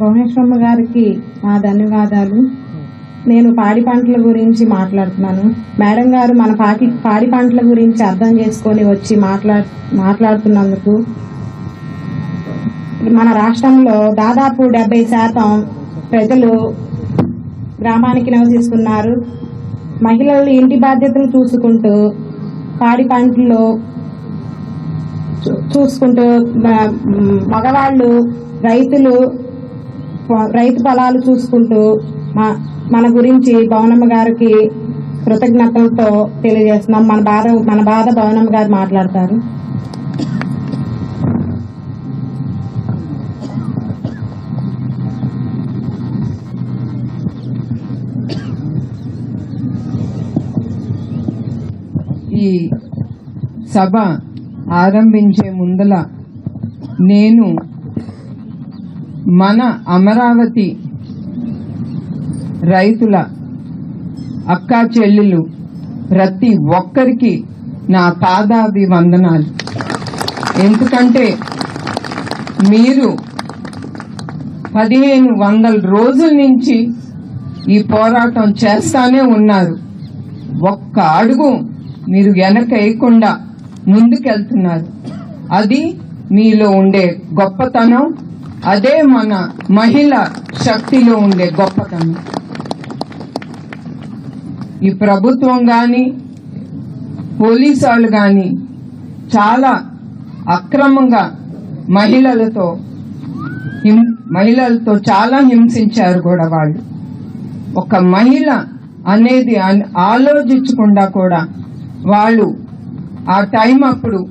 భువనేశ్వరమ్మ గారికి మా ధన్యవాదాలు. నేను పాడి పంటల గురించి మాట్లాడుతున్నాను. మేడం గారు మన పాటి పాడి పంటల గురించి అర్థం చేసుకొని వచ్చి మాట్లా మాట్లాడుతున్నందుకు మన రాష్ట్రంలో దాదాపు డెబ్బై శాతం ప్రజలు గ్రామానికి నివసిస్తున్నారు. మహిళలు ఇంటి బాధ్యతలు చూసుకుంటూ పాడి పంటల్లో చూ- చూసుకుంటూ మగవాళ్ళు రైతులు రైతు పొలాలు చూసుకుంటూ మా- మన గురించి భవనమ్మ గారికి కృతజ్ఞతలతో తెలియజేస్తున్నాం. మన బాధ మన బాధ భవనమ్మ గారు మాట్లాడతారు. ఈ సభ ఆరంభించే ముందల నేను మన అమరావతి రైతుల అక్కా చెల్లెలు ప్రతి ఒక్కరికి నా పాదాభివందనాలు. ఎందుకంటే మీరు పదిహేను వందల రోజుల నుంచి ఈ పోరాటం చేస్తానే ఉన్నారు. ఒక్క అడుగు మీరు వెనక వేయకుండా ముందుకెళ్తున్నారు. అది మీలో ఉండే గొప్పతనం అదే మన మహిళ శక్తిలో ఉండే గొప్పతనం. ఈ ప్రభుత్వం గాని పోలీసు వాళ్ళు గాని చాలా అక్రమంగా మహిళలతో హిం- మహిళలతో చాలా హింసించారు కూడా వాళ్ళు. ఒక మహిళ అనేది ఆలోచించకుండా కూడా వాళ్ళు ఆ టైం అప్పుడు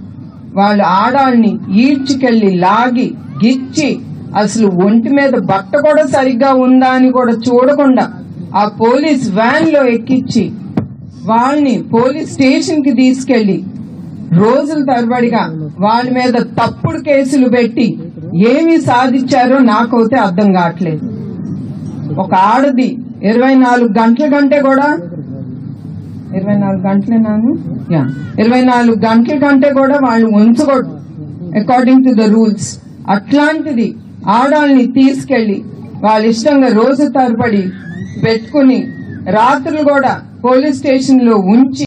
వాళ్ళు ఆడాల్ని ఈడ్చుకెళ్ళి లాగి గిచ్చి అసలు ఒంటి మీద బట్ట కూడా సరిగ్గా ఉందా అని కూడా చూడకుండా ఆ పోలీస్ వ్యాన్లో ఎక్కించి వాళ్ళని పోలీస్ స్టేషన్కి తీసుకెళ్ళి రోజుల తరబడిగా వాళ్ళ మీద తప్పుడు కేసులు పెట్టి ఏమి సాధించారో నాకైతే అర్థం కావట్లేదు. ఒక ఆడది ఇరవై నాలుగు గంటల కంటే కూడా ఇరవై నాలుగు గంటలేనాను యా. ఇరవై నాలుగు గంటల కంటే కూడా వాళ్ళు ఉంచకూడదు. అకార్డింగ్ టు ద రూల్స్ అట్లాంటిది ఆడాల్ని తీసుకెళ్ళి వాళ్ళ ఇష్టంగా రోజు తరబడి పెట్టుకుని రాత్రులు కూడా పోలీస్ స్టేషన్లో ఉంచి